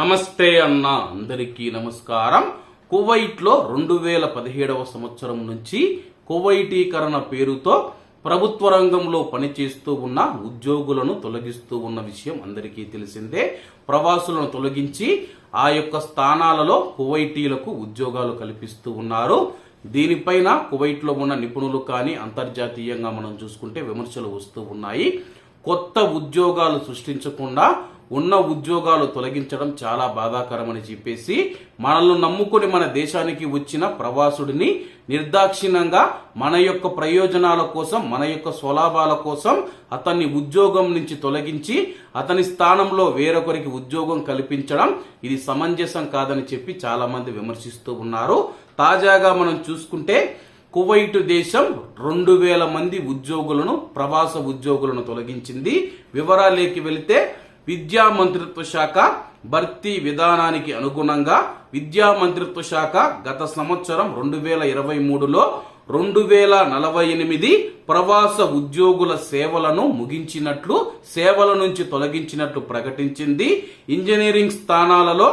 నమస్తే అన్న అందరికీ నమస్కారం. కువైట్లో రెండు వేల పదిహేడవ సంవత్సరం నుంచి కువైటీకరణ పేరుతో ప్రభుత్వ రంగంలో పనిచేస్తూ ఉన్న ఉద్యోగులను తొలగిస్తూ ఉన్న విషయం అందరికీ తెలిసిందే. ప్రవాసులను తొలగించి ఆ యొక్క స్థానాలలో కువైటీలకు ఉద్యోగాలు కల్పిస్తూ ఉన్నారు. దీనిపైన కువైట్లో ఉన్న నిపుణులు కానీ అంతర్జాతీయంగా మనం చూసుకుంటే విమర్శలు వస్తూ ఉన్నాయి. కొత్త ఉద్యోగాలు సృష్టించకుండా ఉన్న ఉద్యోగాలు తొలగించడం చాలా బాధాకరమని చెప్పేసి మనల్ని నమ్ముకుని మన దేశానికి వచ్చిన ప్రవాసుడిని నిర్దాక్షిణ్యంగా మన యొక్క ప్రయోజనాల కోసం మన యొక్క స్వలాభాల కోసం అతన్ని ఉద్యోగం నుంచి తొలగించి అతని స్థానంలో వేరొకరికి ఉద్యోగం కల్పించడం ఇది సమంజసం కాదని చెప్పి చాలా మంది విమర్శిస్తూ ఉన్నారు. తాజాగా మనం చూసుకుంటే కువైట్ దేశం రెండు వేల మంది ఉద్యోగులను ప్రవాస ఉద్యోగులను తొలగించింది. వివరాలేకి వెళితే విద్యా మంత్రిత్వ శాఖ భర్తీ విధానానికి అనుగుణంగా విద్యా మంత్రిత్వ శాఖ గత సంవత్సరం రెండు వేల ఇరవై మూడులో రెండు వేల నలభై ఎనిమిది ప్రవాస ఉద్యోగుల సేవలను ముగించినట్లు సేవల నుంచి తొలగించినట్లు ప్రకటించింది. ఇంజనీరింగ్ స్థానాలలో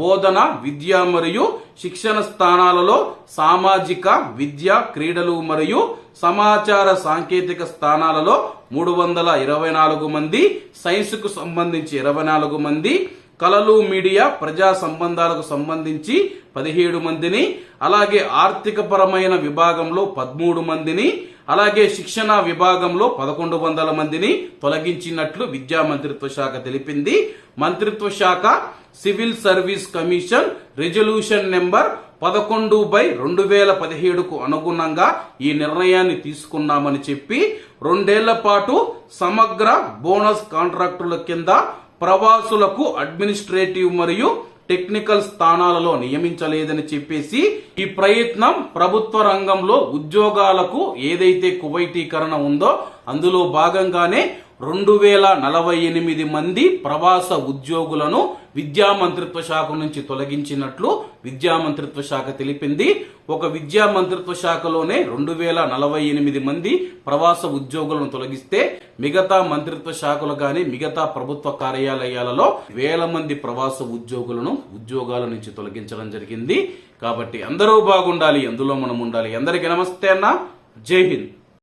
బోధన విద్య మరియు శిక్షణ స్థానాలలో సామాజిక విద్య క్రీడలు మరియు సమాచార సాంకేతిక స్థానాలలో మూడు వందల ఇరవై నాలుగు మంది సైన్స్కు సంబంధించి ఇరవై నాలుగు మంది కళలు మీడియా ప్రజా సంబంధాలకు సంబంధించి పదిహేడు మందిని అలాగే ఆర్థిక పరమైన విభాగంలో పదమూడు మందిని అలాగే శిక్షణ విభాగంలో పదకొండు వందల మందిని తొలగించినట్లు విద్యా మంత్రిత్వ శాఖ తెలిపింది. మంత్రిత్వ శాఖ civil service commission resolution number పదకొండు బై రెండు వేల పదిహేడుకు అనుగుణంగా ఈ నిర్ణయాన్ని తీసుకున్నామని చెప్పి రెండేళ్ళ పాటు సమగ్ర బోనస్ కాంట్రాక్టుల కింద ప్రవాసులకు అడ్మినిస్ట్రేటివ్ మరియు టెక్నికల్ స్థానాలలో నియమించలేదని చెప్పేసి ఈ ప్రయత్నం ప్రభుత్వ రంగంలో ఉద్యోగాలకు ఏదైతే కువైటీకరణ ఉందో అందులో భాగంగానే రెండు వేల నలభై ఎనిమిది మంది ప్రవాస ఉద్యోగులను విద్యా మంత్రిత్వ శాఖ నుంచి తొలగించినట్లు విద్యా మంత్రిత్వ శాఖ తెలిపింది. ఒక విద్యా మంత్రిత్వ శాఖలోనే రెండు వేల నలభై ఎనిమిది మంది ప్రవాస ఉద్యోగులను తొలగిస్తే మిగతా మంత్రిత్వ శాఖలు కానీ మిగతా ప్రభుత్వ కార్యాలయాలలో వేల మంది ప్రవాస ఉద్యోగులను ఉద్యోగాల నుంచి తొలగించడం జరిగింది. కాబట్టి అందరూ బాగుండాలి అందులో మనం ఉండాలి. అందరికీ నమస్తే అన్న. జై హింద్.